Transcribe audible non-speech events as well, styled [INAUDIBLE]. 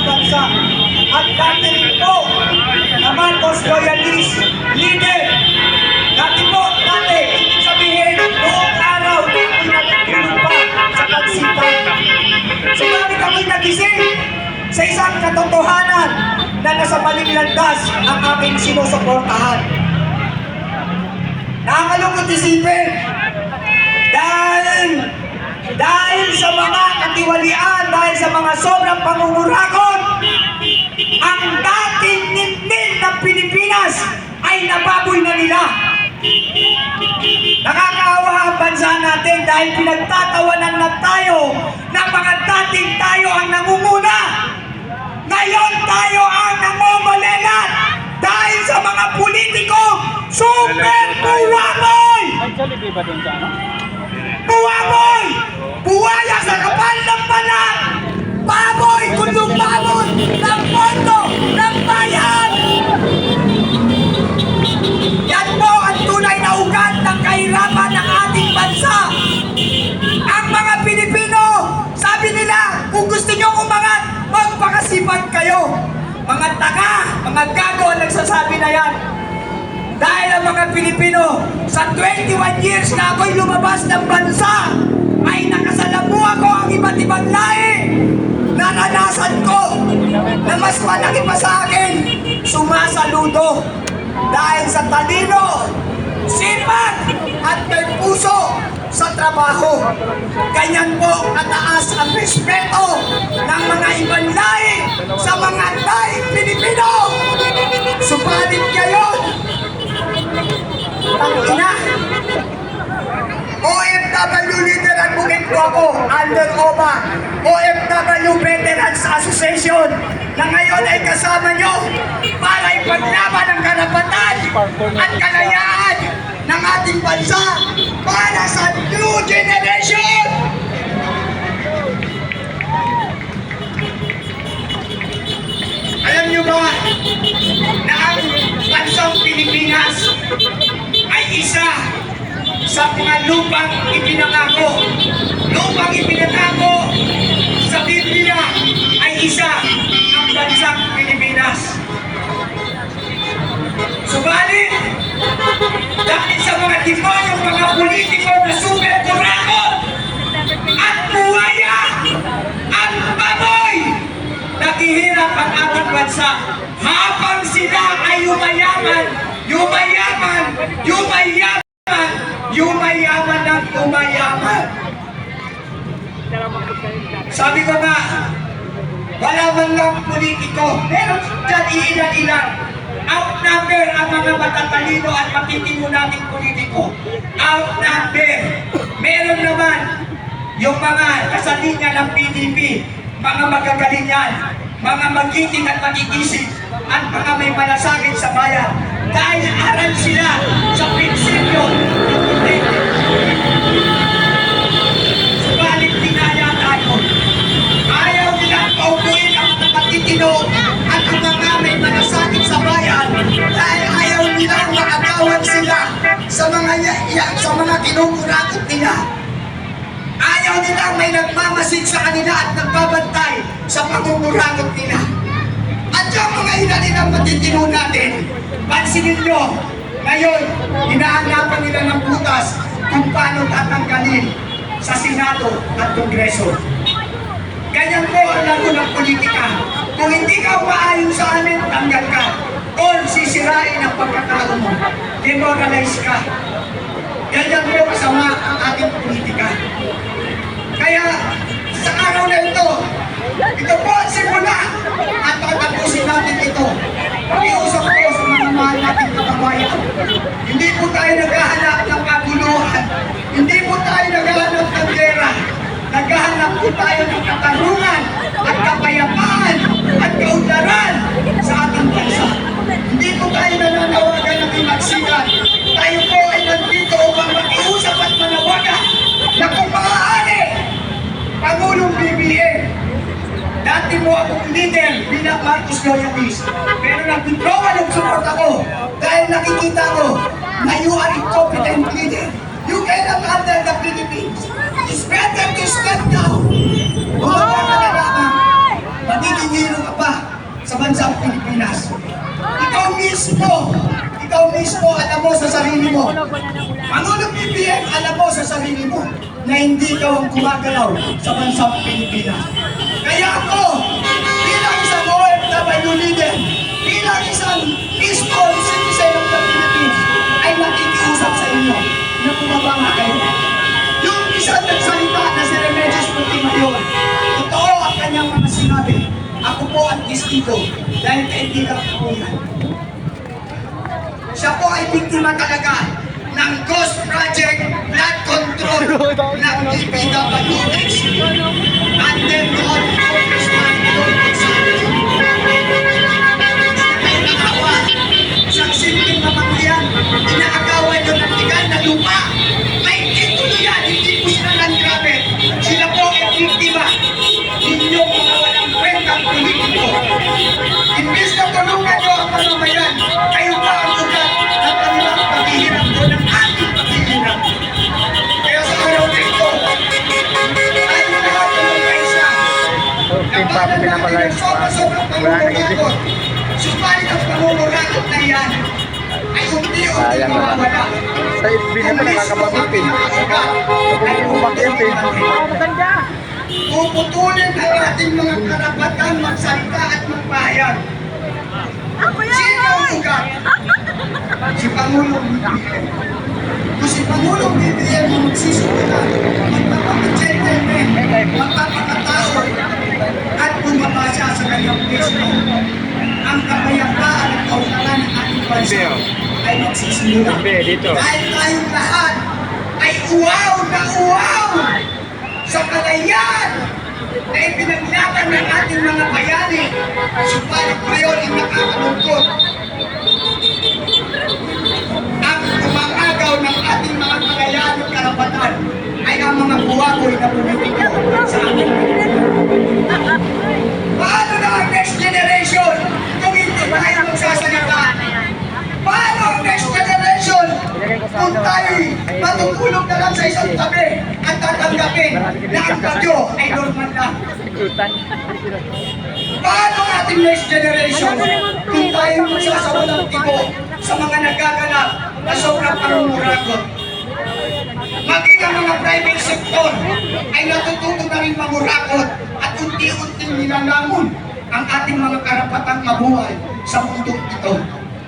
ng bansa. At dati rin po na Marcos Loyalist leader. Dati po, dati, ibig sabihin, noong araw na ako'y nagtulog pa sa kansitan. Subalit ako'y nagising sa isang katotohanan na nasa maling landas ang aking sinusuportahan. Nakakalungkot isipin dahil dahil sa mga katiwalian, dahil sa mga sobrang pangungurakot, nila. Nakakaawa ang bansa natin dahil pinagtatawanan na tayo na mga dating tayo ang nangunguna. Ngayon tayo ang nangomolelat dahil sa mga politiko super buwaboy! Jollibee ba dun sa ano? Mga tanga, mga gago ang nagsasabi na yan! Dahil ang mga Pilipino, sa 21 years na ako'y lumabas ng bansa, ay nakasalamuha ko ang iba't ibang lahi. Naranasan ko na mas malaki pa sa akin, sumasaludo. Dahil sa talino, sipag, at may puso sa trabaho. Ganyan po kataas ang respeto ng mga ibang ko ako, Alden Oba, OFW Veterans Association, na ngayon ay kasama nyo para ipaglaban ang karapatan at kalayaan ng ating bansa para sa new generation! Alam nyo ba na ang bansang Pilipinas ay isa sa mga lupang ipinangako. Lupang ipinangako sa Biblia ay isa ang bansang Pilipinas. Subalit, dahil sa mga demonyong mga politiko na super kurakot at buhaya at baboy, naghihirap ang ating bansa habang sila ay yumayaman, yumayaman, yumayaman, yumayaman ng yumayaman. Sabi ko nga, wala man lang politiko, meron dyan iilan-ilan. Outnumber ang mga matatalino at matitino nating politiko. Outnumber. Meron naman yung mga nasa linya ng PDP, mga magagaling yan, mga magiting at magigising, at mga may malasakit sa bayan. Dahil aral sila sa prinsipyo. Subalit dinaya tayo. Ayaw nilang paupuin ang at ang mga may malasakit sa bayan dahil ayaw nilang makatawag sila sa mga ya- ya- sa mga kinukurakot nila. Ayaw nilang may nagmamasid sa kanila at nagbabantay sa pagkukurakot nila. At yung mga ilalim ang matitino natin, pansinin nyo, ngayon, hinahanapan nila ng butas kung paano tatanggalin sa Senado at Kongreso. Ganyan po ang laro ng politika. Kung hindi ka umaayon sa amin, tanggal ka. Or sisirain ang pagkatao mo. Demoralize ka. Ganyan po kasama ang ating politika. Kaya sa araw na ito, ito po ang simula at patapusin natin ito. Pakiusap ko sa mga mahal nating kababayan. Hindi po tayo naghahanap ng kaguluhan. Hindi po tayo naghahanap ng gera. Naghahanap po tayo ng katarungan at kapayapaan at kaunlaran sa ating bansa. Hindi po tayo nananawagan ng imagsikan. Tayo po ay nandito upang makiusap at manawagan na kung maaari, Pangulong BBM, Dati mo akong leader bilang Marcos Loyalist. Pero nag-withdrawal ng support ako dahil nakikita ko na you are incompetent leader. You cannot handle the Philippines. It's better to step down. Bumaba ka na lamang. Magigingiro ka pa sa bansang Pilipinas. Ikaw mismo, ikaw mismo alam mo sa sarili mo. Manulog BBM, alam mo sa sarili mo na hindi ka kumagalaw sa bansang Pilipinas. Kaya ako, bilang isang OFW leader, Remedios Motimayor, totoo ang kanyang mga sinabi. Ako po ang testigo dahil kaibigan ko po yan. Siya po ay biktima talaga ng Ghost Project Blood Control [LAUGHS] ng DPWH. Under noon, Congressman nyo ang mamamayan, kayo pa ang ugat ng kanilang paghihirap ko ng ating paghihirap. Kaya sa na ito, tayo lahat ng mga isa. Pa pinapalive pa. Wala nang isip. Subalit ang pangunguragot na yan ay unti-unti Sayang naman. mawawala. Sa na ito nakakapag-ipin. Kung umak-ipin. Puputulin ang ating mga karapatan magsalita at magpahayag. Sino ang ugat? Si Pangulong BBM. Kung si Pangulong BBM ang magsisimula, magpapaka-gentleman, magpapakatao, at bumaba siya sa kanyang Facebook, ang kapayapaan at kautalan ng ating bansa ay magsisimula. Dahil tayong lahat ay uwaw na uwaw sa kalayaan na ipinaglatan ng ating mga bayani. Subalit ngayon ang nakakalungkot na ang bagyo ay normal lang? Paano ang ating next generation kung tayo magsasawa ng tibo sa mga nagaganap na sobrang pangungurakot? Maging ang mga private sector ay natututo na rin mangurakot at unti-unting nilalamon ang ating mga karapatang mabuhay sa mundong ito.